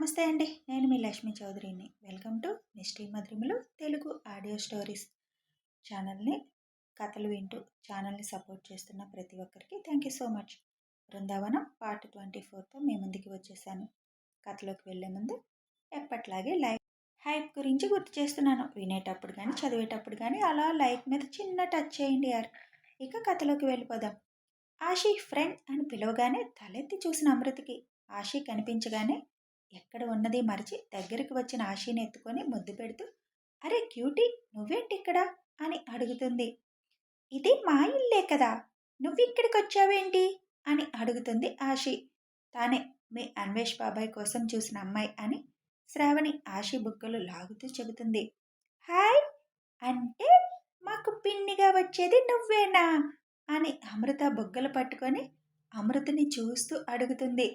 నమస్తే అండి. నేను మీ లక్ష్మీ చౌదరిని. వెల్కమ్ టు మిస్టీ మధురిమలు తెలుగు ఆడియో స్టోరీస్ ఛానల్ని కథలు వింటూ ఛానల్ని సపోర్ట్ చేస్తున్న ప్రతి ఒక్కరికి thank you so much. Brindavanam part twenty ఫోర్తో మీ ముందుకి వచ్చేసాను. కథలోకి వెళ్ళే ముందు ఎప్పట్లాగే లైక్ హైప్ గురించి గుర్తు చేస్తున్నాను. వినేటప్పుడు కానీ చదివేటప్పుడు కానీ అలా లైక్ మీద చిన్న టచ్ చేయండి యార్. ఇక కథలోకి వెళ్ళిపోదాం. ఆషి ఫ్రెండ్ అని పిలవగానే తలెత్తి చూసిన అమృతకి ఆషి కనిపించగానే ఎక్కడ ఉన్నది మరిచి దగ్గరికి వచ్చిన ఆశీని ఎత్తుకొని ముద్దు పెడుతూ అరే క్యూటీ నువ్వేంటి ఇక్కడ? అని అడుగుతుంది. ఇది మా ఇల్లే కదా నువ్విక్కడికి వచ్చావేంటి అని అడుగుతుంది ఆశి. తానే మీ అన్వేష్ బాబాయ్ కోసం చూసిన అమ్మాయి అని శ్రావణి ఆశి బుగ్గలు లాగుతూ చెబుతుంది. హాయ్ అంటే మాకు పిన్నిగా వచ్చేది నువ్వేనా? అని అమృత బుగ్గలు పట్టుకొని అమృతని చూస్తూ అడుగుతుంది.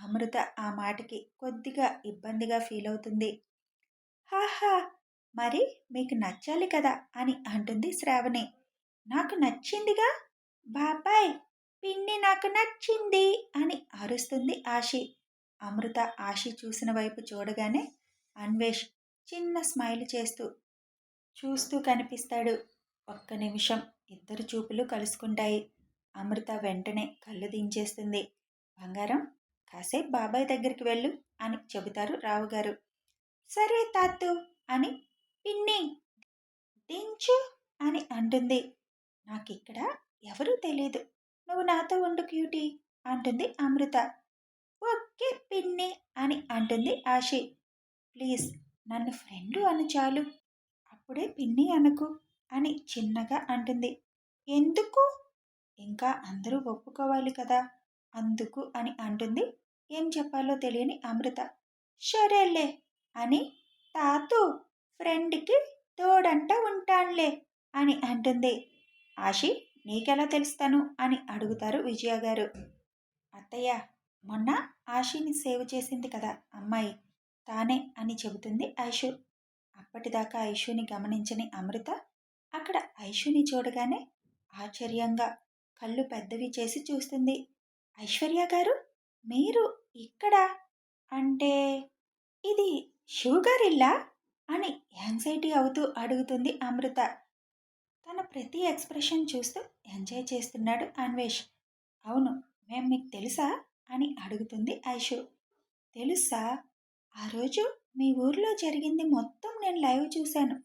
అమృత ఆ మాటకి కొద్దిగా ఇబ్బందిగా ఫీల్ అవుతుంది హాహా మరి మీకు నచ్చాలి కదా అని అంటుంది శ్రావణి. నాకు నచ్చిందిగా? బాబాయ్! పిన్ని నాకు నచ్చింది అని అరుస్తుంది ఆశి. అమృత ఆశి చూసిన వైపు చూడగానే అన్వేష్ చిన్న స్మైల్ చేస్తూ చూస్తూ కనిపిస్తాడు. ఒక్క నిమిషం ఇద్దరు చూపులు కలుసుకుంటాయి. అమృత వెంటనే కళ్ళు దించేస్తుంది. బంగారం కాసేపు బాబాయ్ దగ్గరికి వెళ్ళు అని చెబుతారు రావుగారు సరే తాతు అని పిన్ని దించు అని అంటుంది. నాకు ఇక్కడ ఎవరూ తెలియదు నువ్వు నాతో ఉండు క్యూటీ అంటుంది అమృత. ఓకే పిన్ని అని అంటుంది ఆశి. ప్లీజ్ నన్ను ఫ్రెండు అను చాలు. అప్పుడే పిన్ని అనకు అని చిన్నగా అంటుంది. ఎందుకు? ఇంకా అందరూ ఒప్పుకోవాలి కదా. అందుకు అని అంటుంది ఏం చెప్పాలో తెలియని అమృత. సరేలే అని తాతు ఫ్రెండ్కి తోడంట ఉంటానులే అని అంటుంది. ఆశి నీకెలా తెలుస్తాను అని అడుగుతారు విజయ గారు. అత్తయ్య మొన్న ఆశిని సేవ్ చేసింది కదా అమ్మాయి తానే అని చెబుతుంది ఐషు. అప్పటిదాకా ఐషుని గమనించని అమృత అక్కడ ఐషుని చూడగానే ఆశ్చర్యంగా కళ్ళు పెద్దవి చేసి చూస్తుంది. ఐశ్వర్య గారు? మీరు ఇక్కడ అంటే ఇది షుగర్ ఇల్లా? అని యాంగ్జైటీ అవుతూ అడుగుతుంది అమృత. తన ప్రతి ఎక్స్ప్రెషన్ చూస్తూ ఎంజాయ్ చేస్తున్నాడు అన్వేష్. అవును మేము మీకు తెలుసా? అని అడుగుతుంది ఐషు. తెలుసా? ఆ రోజు మీ ఊర్లో జరిగింది మొత్తం నేను లైవ్ చూశాను.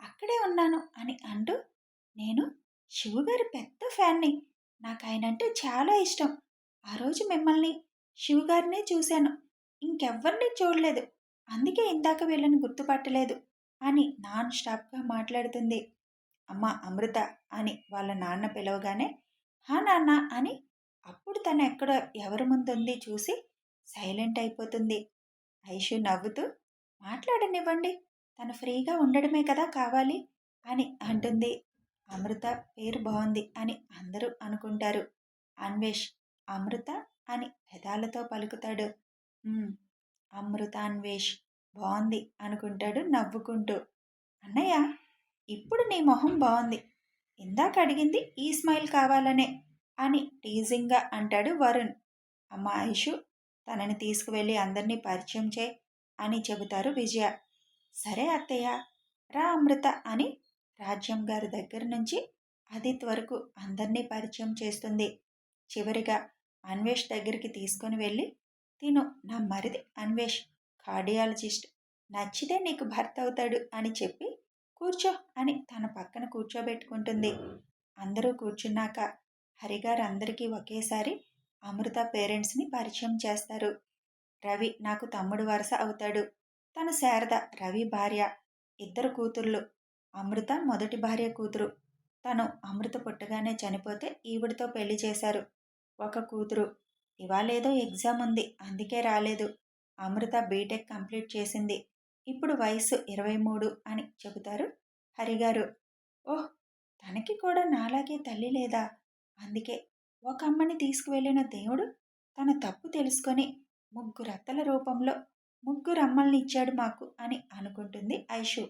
అక్కడే ఉన్నాను అని అంటూ నేను షుగర్ పెద్ద ఫ్యాన్ని. నాకు ఆయన అంటే చాలా ఇష్టం. ఆ రోజు మిమ్మల్ని శివగారినే చూశాను. ఇంకెవ్వరిని చూడలేదు. అందుకే ఇందాక వీళ్ళని గుర్తుపట్టలేదు అని నాన్ స్టాప్గా మాట్లాడుతుంది. అమ్మ అమృత అని వాళ్ళ నాన్న పిలవగానే హా నాన్న అని అప్పుడు తను ఎక్కడ ఎవరి ముందుంది చూసి సైలెంట్ అయిపోతుంది. ఐషు నవ్వుతూ మాట్లాడనివ్వండి తను ఫ్రీగా ఉండడమే కదా కావాలి అని అంటుంది. అమృత పేరు బాగుంది అని అందరూ అనుకుంటారు. అన్వేష్ అమృత అని పెదాలతో పలుకుతాడు. అమృతాన్వేష్ బాగుంది అనుకుంటాడు నవ్వుకుంటూ. అన్నయ్య ఇప్పుడు నీ మొహం బాగుంది ఇందాక అడిగింది ఈ స్మైల్ కావాలనే అని టీజింగ్గా అంటాడు వరుణ్. అమ్మ ఆయుషు తనని తీసుకువెళ్ళి అందరినీ పరిచయం చేయి అని చెబుతారు విజయ. సరే అత్తయ్య రా అమృత అని రాజ్యం గారి దగ్గర నుంచి అదిత్ వరకు అందరినీ పరిచయం చేస్తుంది. చివరిగా అన్వేష్ దగ్గరికి తీసుకొని వెళ్ళి తిను నా మరిది అన్వేష్ కార్డియాలజిస్ట్. నచ్చితే నీకు భర్త అవుతాడు అని చెప్పి కూర్చో అని తన పక్కన కూర్చోబెట్టుకుంటుంది. అందరూ కూర్చున్నాక హరిగారు అందరికీ ఒకేసారి అమృత పేరెంట్స్ని పరిచయం చేస్తారు. రవి నాకు తమ్ముడు వరుస అవుతాడు. తను శారద రవి భార్య ఇద్దరు కూతుర్లు. అమృత మొదటి భార్య కూతురు. తను అమృత పుట్టగానే చనిపోతే ఈవిడితో పెళ్ళి చేశారు. ఒక కూతురు. ఇవాళేదో ఎగ్జామ్ ఉంది. అందుకే రాలేదు. అమృత బీటెక్ కంప్లీట్ చేసింది. ఇప్పుడు వయసు ఇరవై మూడు అని చెబుతారు హరిగారు. ఓహ్! తనకి కూడా నాలాగే తల్లి లేదా? అందుకే ఒక అమ్మని తీసుకువెళ్ళిన దేవుడు తన తప్పు తెలుసుకొని ముగ్గురు అత్తల రూపంలో ముగ్గురు అమ్మల్ని ఇచ్చాడు మాకు అని అనుకుంటుంది ఐషు.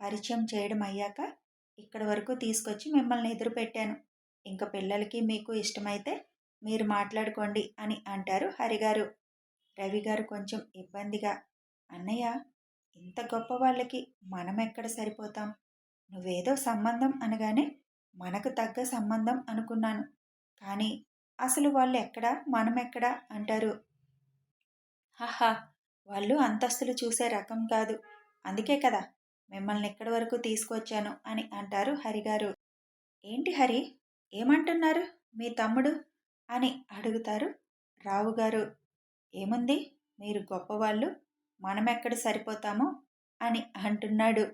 పరిచయం చేయడం అయ్యాక ఇక్కడి వరకు తీసుకొచ్చి మిమ్మల్ని ఎదురుపెట్టాను. ఇంకా పిల్లలకి మీకు ఇష్టమైతే మీరు మాట్లాడుకోండి అని అంటారు హరిగారు రవి గారు కొంచెం ఇబ్బందిగా అన్నయ్య ఇంత గొప్ప వాళ్ళకి మనం ఎక్కడ సరిపోతాం? నువ్వేదో సంబంధం అనగానే మనకు తగ్గ సంబంధం అనుకున్నాను. కానీ అసలు వాళ్ళు ఎక్కడ? మనం ఎక్కడ? అంటారు. హహా వాళ్ళు అంతస్తులు చూసే రకం కాదు. అందుకే కదా మిమ్మల్ని ఇక్కడి వరకు తీసుకొచ్చాను అని అంటారు హరిగారు ఏంటి హరి? ఏమంటున్నారు మీ తమ్ముడు? అని అడుగుతారు రావుగారు ఏముంది? మీరు గొప్పవాళ్ళు. మనమెక్కడ సరిపోతామో? అని అంటున్నాడు.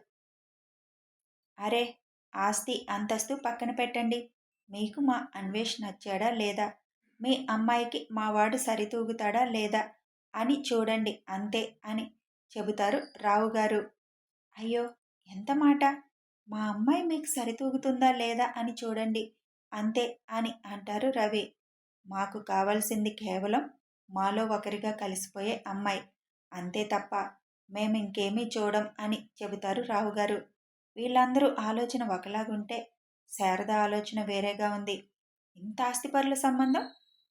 అరే ఆస్తి అంతస్తు పక్కన పెట్టండి. మీకు మా అన్వేష్ నచ్చాడా లేదా? మీ అమ్మాయికి మా వాడు సరితూగుతాడా లేదా? అని చూడండి అంతే అని చెబుతారు రావుగారు అయ్యో ఎంత మాట? మా అమ్మాయి మీకు సరితూగుతుందా లేదా అని చూడండి. అంతే అని అంటారు రవి. మాకు కావాల్సింది కేవలం మాలో ఒకరిగా కలిసిపోయే అమ్మాయి. అంతే తప్ప మేము ఇంకేమీ చూడం అని చెబుతారు రావు గారు వీళ్ళందరూ ఆలోచన ఒకలాగుంటే శారద ఆలోచన వేరేగా ఉంది. ఇంత ఆస్తిపరుల సంబంధం?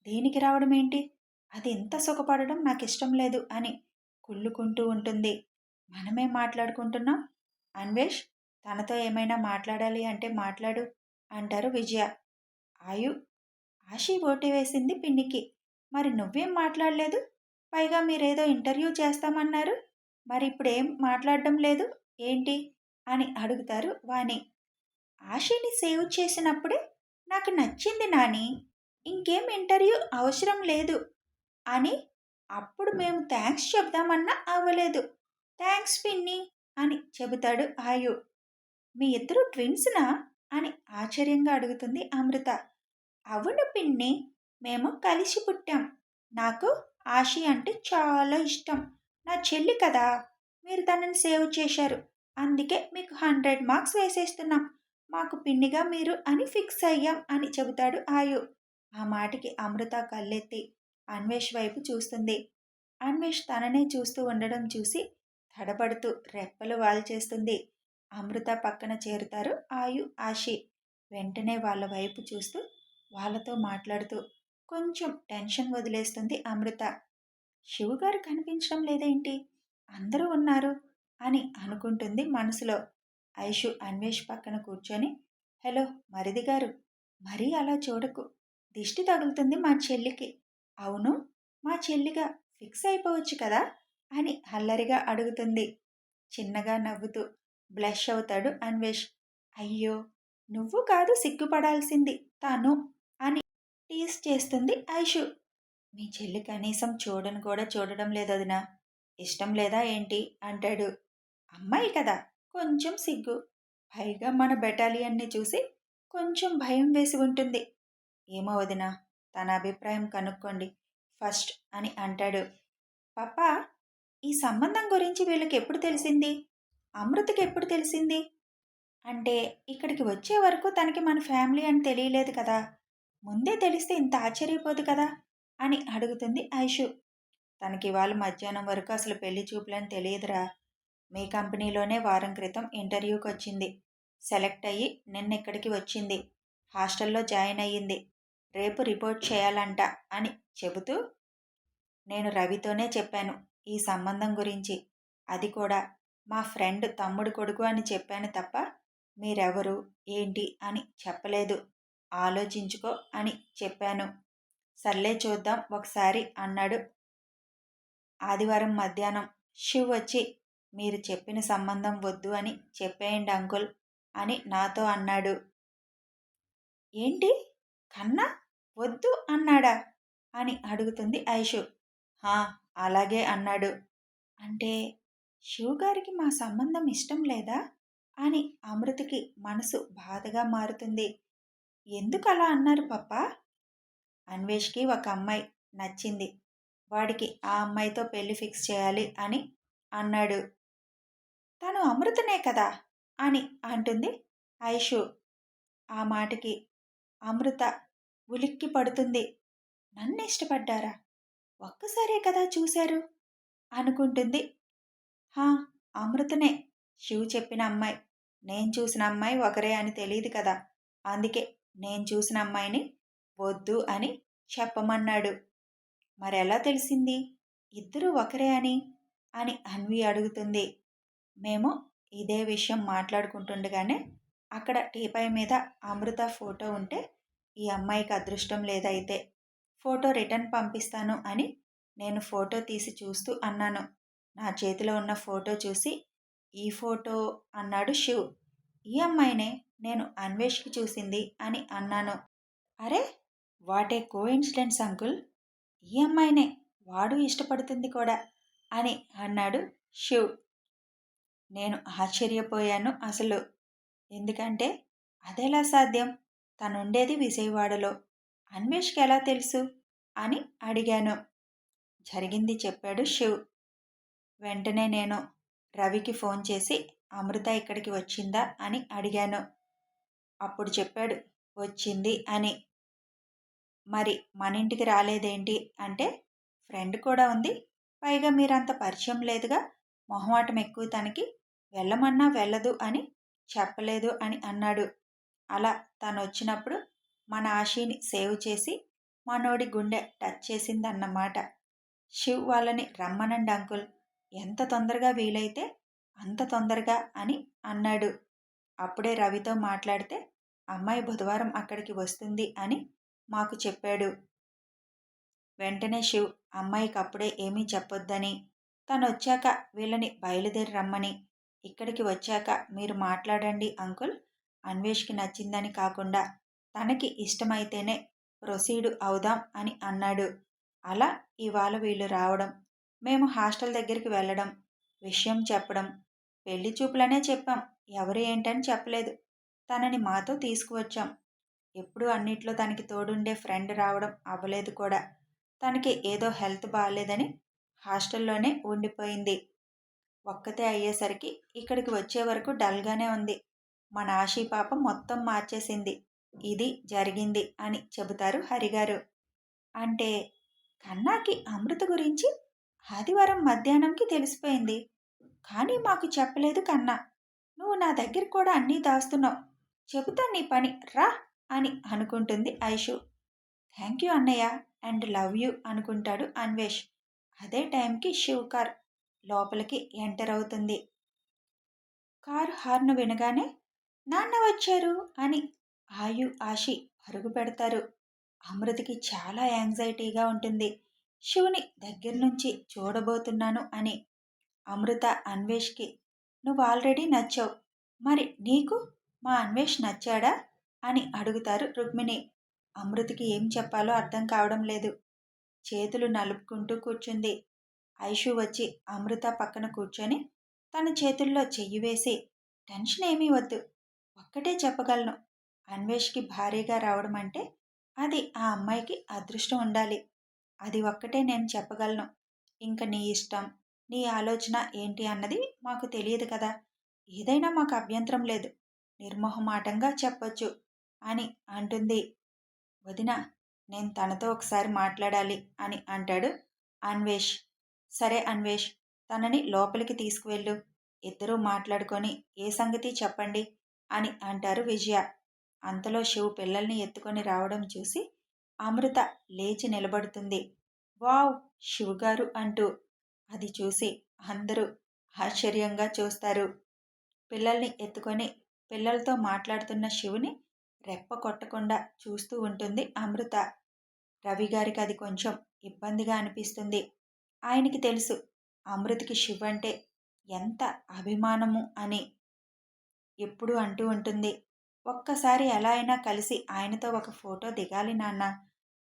దేనికి రావడం ఏంటి? అది ఇంత సుఖపడడం నాకు ఇష్టం లేదు అని కుళ్ళుకుంటూ ఉంటుంది. మనమే మాట్లాడుకుంటున్నాం? అన్వేష్ తనతో ఏమైనా మాట్లాడాలి అంటే మాట్లాడు అంటారు విజయ. ఆయు ఆశీ ఓటు వేసింది పిన్నికి. మరి నువ్వేం మాట్లాడలేదు? పైగా మీరేదో ఇంటర్వ్యూ చేస్తామన్నారు. మరి ఇప్పుడు ఏం మాట్లాడడం లేదు? ఏంటి? అని అడుగుతారు వాణి. ఆశీని సేవ్ చేసినప్పుడే నాకు నచ్చింది నాని. ఇంకేం ఇంటర్వ్యూ అవసరం లేదు. అని అప్పుడు మేము థ్యాంక్స్ చెప్దామన్నా అవ్వలేదు. థ్యాంక్స్ పిన్ని అని చెబుతాడు ఆయు. మీ ఇద్దరు ట్విన్స్నా? అని ఆశ్చర్యంగా అడుగుతుంది అమృత. అవును పిన్ని మేము కలిసి పుట్టాం. నాకు ఆశి అంటే చాలా ఇష్టం. నా చెల్లి కదా మీరు తనని సేవ్ చేశారు. అందుకే మీకు హండ్రెడ్ మార్క్స్ వేసేస్తున్నాం. మాకు పిన్నిగా మీరు అని ఫిక్స్ అయ్యాం అని చెబుతాడు ఆయు. ఆ మాటకి అమృత కళ్ళెత్తి అన్వేష్ వైపు చూస్తుంది. అన్వేష్ తననే చూస్తూ ఉండడం చూసి తడబడుతూ రెప్పలు వాల్చేస్తుంది. అమృత పక్కన చేరుతారు ఆయు ఆషి వెంటనే వాళ్ళ వైపు చూస్తూ వాళ్ళతో మాట్లాడుతూ కొంచెం టెన్షన్ వదిలేస్తుంది అమృత. శివగారు కనిపించడం లేదేంటి? అందరూ ఉన్నారు అని అనుకుంటుంది మనసులో. ఐషు అన్వేష్ పక్కన కూర్చొని హలో మరిది గారు. మరీ అలా చూడకు. దిష్టి తగులుతుంది మా చెల్లికి. అవును మా చెల్లిగా ఫిక్స్ అయిపోవచ్చు కదా? అని హల్లరిగా అడుగుతుంది. చిన్నగా నవ్వుతూ బ్లష్ అవుతాడు అన్వేష్. అయ్యో నువ్వు కాదు సిగ్గుపడాల్సింది తాను అని టీస్ చేస్తుంది ఐషు. మీ చెల్లి కనీసం చూడను కూడా చూడడం లేదు వదినా ఇష్టం లేదా ఏంటి? అంటాడు. అమ్మాయి కదా కొంచెం సిగ్గు. పైగా మన బెటాలియన్ని చూసి కొంచెం భయం వేసి ఉంటుంది. ఏమో వదిన తన అభిప్రాయం కనుక్కోండి ఫస్ట్ అని అంటాడు. పాప ఈ సంబంధం గురించి వీళ్ళకి ఎప్పుడు తెలిసింది? అమృతకి ఎప్పుడు తెలిసింది? అంటే ఇక్కడికి వచ్చే వరకు తనకి మన ఫ్యామిలీ అని తెలియలేదు కదా. ముందే తెలిస్తే ఇంత ఆశ్చర్యపోదు కదా? అని అడుగుతుంది ఐషు. తనకి వాళ్ళు మధ్యాహ్నం వరకు అసలు పెళ్ళి చూపులని తెలియదురా. మీ కంపెనీలోనే వారం క్రితం ఇంటర్వ్యూకి వచ్చింది. సెలెక్ట్ అయ్యి నిన్న ఇక్కడికి వచ్చింది. హాస్టల్లో జాయిన్ అయ్యింది. రేపు రిపోర్ట్ చేయాలంట అని చెబుతూ నేను రవితోనే చెప్పాను ఈ సంబంధం గురించి. అది కూడా మా ఫ్రెండ్ తమ్ముడు కొడుకు అని చెప్పాను తప్ప మీరెవరు ఏంటి అని చెప్పలేదు. ఆలోచించుకో అని చెప్పాను. సర్లే చూద్దాం ఒకసారి అన్నాడు. ఆదివారం మధ్యాహ్నం. శివ్ వచ్చి మీరు చెప్పిన సంబంధం వద్దు అని చెప్పేయండి అంకుల్ అని నాతో అన్నాడు. ఏంటి? కన్నా? వద్దు అన్నాడా? అని అడుగుతుంది ఐషు. హా అలాగే అన్నాడు. అంటే శివ్ గారికి మా సంబంధం ఇష్టం లేదా? అని అమృతకి మనసు బాధగా మారుతుంది. ఎందుకు అలా అన్నారు పప్ప అన్వేష్కి ఒక అమ్మాయి నచ్చింది. వాడికి ఆ అమ్మాయితో పెళ్ళి ఫిక్స్ చేయాలి అని అన్నాడు. తను అమృతనే కదా? అని అంటుంది ఐషు. ఆ మాటకి అమృత ఉలిక్కి పడుతుంది. నన్ను ఇష్టపడ్డారా? ఒక్కసారే కదా చూశారు అనుకుంటుంది హా అమృతనే శివ్ చెప్పిన అమ్మాయి. నేను చూసిన అమ్మాయి ఒకరే అని తెలియదు కదా. అందుకే నేను చూసిన అమ్మాయిని వద్దు అని చెప్పమన్నాడు. మరెలా తెలిసింది? ఇద్దరు ఒకరే అని అని అన్వి అడుగుతుంది. మేము ఇదే విషయం మాట్లాడుకుంటుండగానే అక్కడ టీపై మీద అమృత ఫోటో ఉంటే ఈ అమ్మాయికి అదృష్టం లేదైతే. ఫోటో రిటర్న్ పంపిస్తాను అని నేను ఫోటో తీసి చూస్తూ అన్నాను. నా చేతిలో ఉన్న ఫోటో చూసి ఈ ఫోటో అన్నాడు శివ్. ఈ అమ్మాయినే నేను అన్వేష్కి చూసింది అని అన్నాను. అరే! What a coincidence uncle! ఈ అమ్మాయినే వాడు ఇష్టపడుతుంది కూడా అని అన్నాడు శివ్. నేను ఆశ్చర్యపోయాను అసలు. ఎందుకంటే అదెలా సాధ్యం? తనుండేది విజయవాడలో. అన్వేష్కి ఎలా తెలుసు? అని అడిగాను. జరిగింది చెప్పాడు శివ్. వెంటనే నేను రవికి ఫోన్ చేసి అమృత ఇక్కడికి వచ్చిందా? అని అడిగాను. అప్పుడు చెప్పాడు వచ్చింది అని. మరి మన ఇంటికి రాలేదేంటి? అంటే ఫ్రెండ్ కూడా ఉంది. పైగా మీరంత పరిచయం లేదుగా. మొహమాటం ఎక్కువ తనకి. వెళ్ళమన్నా వెళ్ళదు అని చెప్పలేదు అని అన్నాడు. అలా తను వచ్చినప్పుడు మన ఆశీని సేవ్ చేసి మనోడి గుండె టచ్ చేసిందన్నమాట. శివ్ వాళ్ళని రమ్మనండి అంకుల్. ఎంత తొందరగా వీలైతే అంత తొందరగా అని అన్నాడు. అప్పుడే రవితో మాట్లాడితే అమ్మాయి బుధవారం అక్కడికి వస్తుంది అని మాకు చెప్పాడు. వెంటనే శివ్ అమ్మాయికి అప్పుడే ఏమీ చెప్పొద్దని. తను వచ్చాక వీళ్ళని బయలుదేరి రమ్మని. ఇక్కడికి వచ్చాక మీరు మాట్లాడండి అంకుల్. అన్వేష్కి నచ్చిందని కాకుండా తనకి ఇష్టమైతేనే ప్రొసీడ్ అవుదాం అని అన్నాడు. అలా ఇవాళ వీళ్ళు రావడం మేము హాస్టల్ దగ్గరికి వెళ్ళడం విషయం చెప్పడం పెళ్ళి చూపులనే చెప్పాం. ఎవరు ఏంటని చెప్పలేదు. తనని మాతో తీసుకువచ్చాం. ఎప్పుడు అన్నిట్లో తనకి తోడుండే ఫ్రెండ్ రావడం అవ్వలేదు కూడా. తనకి ఏదో హెల్త్ బాగాలేదని హాస్టల్లోనే ఉండిపోయింది. ఒక్కతే అయ్యేసరికి ఇక్కడికి వచ్చే వరకు డల్గానే ఉంది. మన ఆశీ పాప మొత్తం మార్చేసింది. ఇది జరిగింది అని చెబుతారు హరిగారు. అంటే కన్నాకి అమృత గురించి ఆదివారం మధ్యాహ్నంకి తెలిసిపోయింది. కానీ మాకు చెప్పలేదు కన్నా. నువ్వు నా దగ్గర కూడా అన్నీ దాస్తున్నావు. చెబుతా నీ పని. రా అని అనుకుంటుంది ఐషు. థ్యాంక్ యూ అన్నయ్య అండ్ లవ్ యూ అనుకుంటాడు అన్వేష్. అదే టైంకి శివ్ కార్ లోపలికి ఎంటర్ అవుతుంది. కారు హార్న్ వినగానే నాన్న వచ్చారు అని ఆయు ఆశి పరుగు పెడతారు. అమృతకి చాలా యాంగ్జైటీగా ఉంటుంది. శివుని దగ్గర నుంచి చూడబోతున్నాను అని అమృత అన్వేష్కి నువ్వు ఆల్రెడీ నచ్చావు. మరి నీకు మా అన్వేష్ నచ్చాడా? అని అడుగుతారు రుక్మిణి. అమృతకి ఏం చెప్పాలో అర్థం కావడం లేదు. చేతులు నలుపుకుంటూ కూర్చుంది. ఐషు వచ్చి అమృత పక్కన కూర్చొని తన చేతుల్లో చెయ్యి వేసి టెన్షన్ ఏమీ వద్దు ఒక్కటే చెప్పగలను. అన్వేష్కి భారీగా రావడం అంటే అది ఆ అమ్మాయికి అదృష్టం ఉండాలి. అది ఒక్కటే నేను చెప్పగలను. ఇంక నీ ఇష్టం నీ ఆలోచన ఏంటి అన్నది మాకు తెలియదు కదా. ఏదైనా మాకు అభ్యంతరం లేదు. నిర్మోహమాటంగా చెప్పొచ్చు అని అంటుంది. వదిన నేను తనతో ఒకసారి మాట్లాడాలి అని అంటాడు అన్వేష్. సరే అన్వేష్ తనని లోపలికి తీసుకువెళ్ళు. ఇద్దరూ మాట్లాడుకొని ఏ సంగతి చెప్పండి అని అంటారు విజయ. అంతలో శివు పిల్లల్ని ఎత్తుకొని రావడం చూసి అమృత లేచి నిలబడుతుంది. వావ్! శివగారు అంటూ అది చూసి అందరూ ఆశ్చర్యంగా చూస్తారు. పిల్లల్ని ఎత్తుకొని పిల్లలతో మాట్లాడుతున్న శివుని రెప్ప కొట్టకుండా చూస్తూ ఉంటుంది అమృత. రవి గారికి అది కొంచెం ఇబ్బందిగా అనిపిస్తుంది. ఆయనకి తెలుసు అమృతకి శివ అంటే ఎంత అభిమానము అని ఎప్పుడు అంటూ ఉంటుంది. ఒక్కసారి ఎలా అయినా కలిసి ఆయనతో ఒక ఫోటో దిగాలి నాన్న.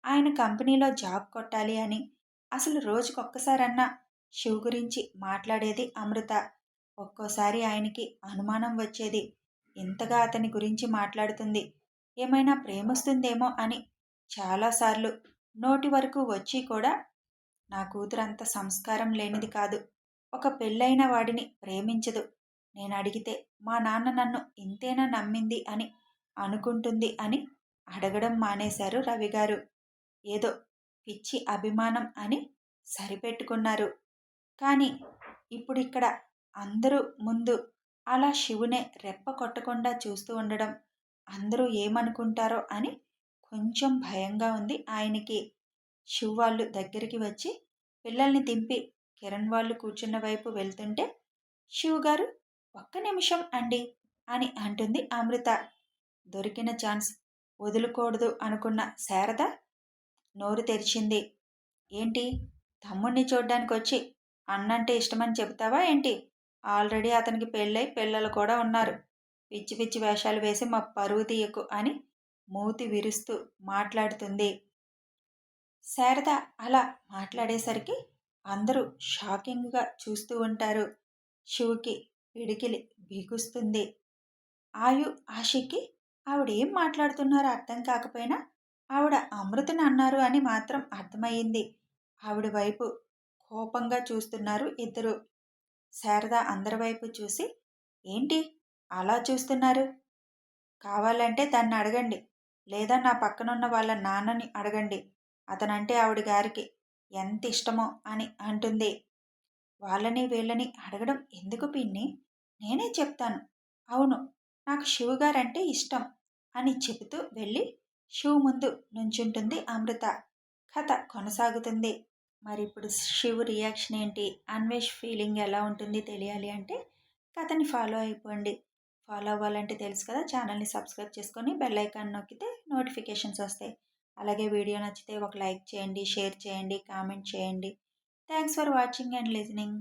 ఆయన కంపెనీలో జాబ్ కొట్టాలి అని. అసలు రోజుకొక్కసారన్నా శివ్ గురించి మాట్లాడేది అమృత. ఒక్కోసారి ఆయనకి అనుమానం వచ్చేది. ఇంతగా అతని గురించి మాట్లాడుతుంది. ఏమైనా ప్రేమిస్తుందేమో అని చాలాసార్లు నోటి వరకు వచ్చి కూడా నా కూతురు అంత సంస్కారం లేనిది కాదు. ఒక పెళ్ళైన వాడిని ప్రేమించదు. నేను అడిగితే మా నాన్న నన్ను ఇంతేనా నమ్మింది అని అనుకుంటుంది అని అడగడం మానేశారు రవిగారు. ఏదో పిచ్చి అభిమానం అని సరిపెట్టుకున్నారు. కానీ ఇప్పుడిక్కడ అందరూ ముందు అలా శివునే రెప్ప కొట్టకుండా చూస్తూ ఉండడం అందరూ ఏమనుకుంటారో అని కొంచెం భయంగా ఉంది ఆయనకి. శివ్ వాళ్ళు దగ్గరికి వచ్చి పిల్లల్ని దింపి కిరణ్ వాళ్ళు కూర్చున్న వైపు వెళ్తుంటే శివ్ గారు ఒక్క నిమిషం అండి అని అంటుంది అమృత. దొరికిన ఛాన్స్ వదులుకూడదు అనుకున్న శారద నోరు తెరిచింది. ఏంటి? తమ్ముడిని చూడ్డానికి వచ్చి అన్నంటే ఇష్టమని చెబుతావా ఏంటి? ఆల్రెడీ అతనికి పెళ్ళై పిల్లలు కూడా ఉన్నారు. పిచ్చి పిచ్చి వేషాలు వేసి మా పరువు తీయకు అని మూతి విరుస్తూ మాట్లాడుతుంది. శారద అలా మాట్లాడేసరికి అందరూ షాకింగ్గా చూస్తూ ఉంటారు. శివుకి పిడికిలి బిగుస్తుంది. ఆయు ఆశకి ఆవిడ ఏం మాట్లాడుతున్నారో అర్థం కాకపోయినా ఆవిడ అమృతని అన్నారు అని మాత్రం అర్థమయ్యింది. ఆవిడ వైపు కోపంగా చూస్తున్నారు ఇద్దరు. శారద అందరి వైపు చూసి ఏంటి? అలా చూస్తున్నారు? కావాలంటే దాన్ని అడగండి. లేదా నా పక్కనున్న వాళ్ళ నాన్నని అడగండి. అతనంటే ఆవిడ గారికి ఎంత ఇష్టమో అని అంటుంది. వాళ్ళని వీళ్ళని అడగడం ఎందుకు పిన్ని? నేనే చెప్తాను. అవును నాకు శివగారంటే ఇష్టం అని చెబుతూ వెళ్ళి శివ్ ముందు నుంచుంటుంది అమృత. కథ కొనసాగుతుంది. మరి ఇప్పుడు శివ్ రియాక్షన్ ఏంటి? అన్వేష్ ఫీలింగ్ ఎలా ఉంటుంది తెలియాలి అంటే కథని ఫాలో అయిపోండి. ఫాలో అవ్వాలంటే తెలుసు కదా ఛానల్ని సబ్స్క్రైబ్ చేసుకొని బెల్ ఐకాన్ నొక్కితే నోటిఫికేషన్స్ వస్తాయి. అలాగే వీడియో నచ్చితే ఒక లైక్ చేయండి షేర్ చేయండి కామెంట్ చేయండి. Thanks for watching and listening.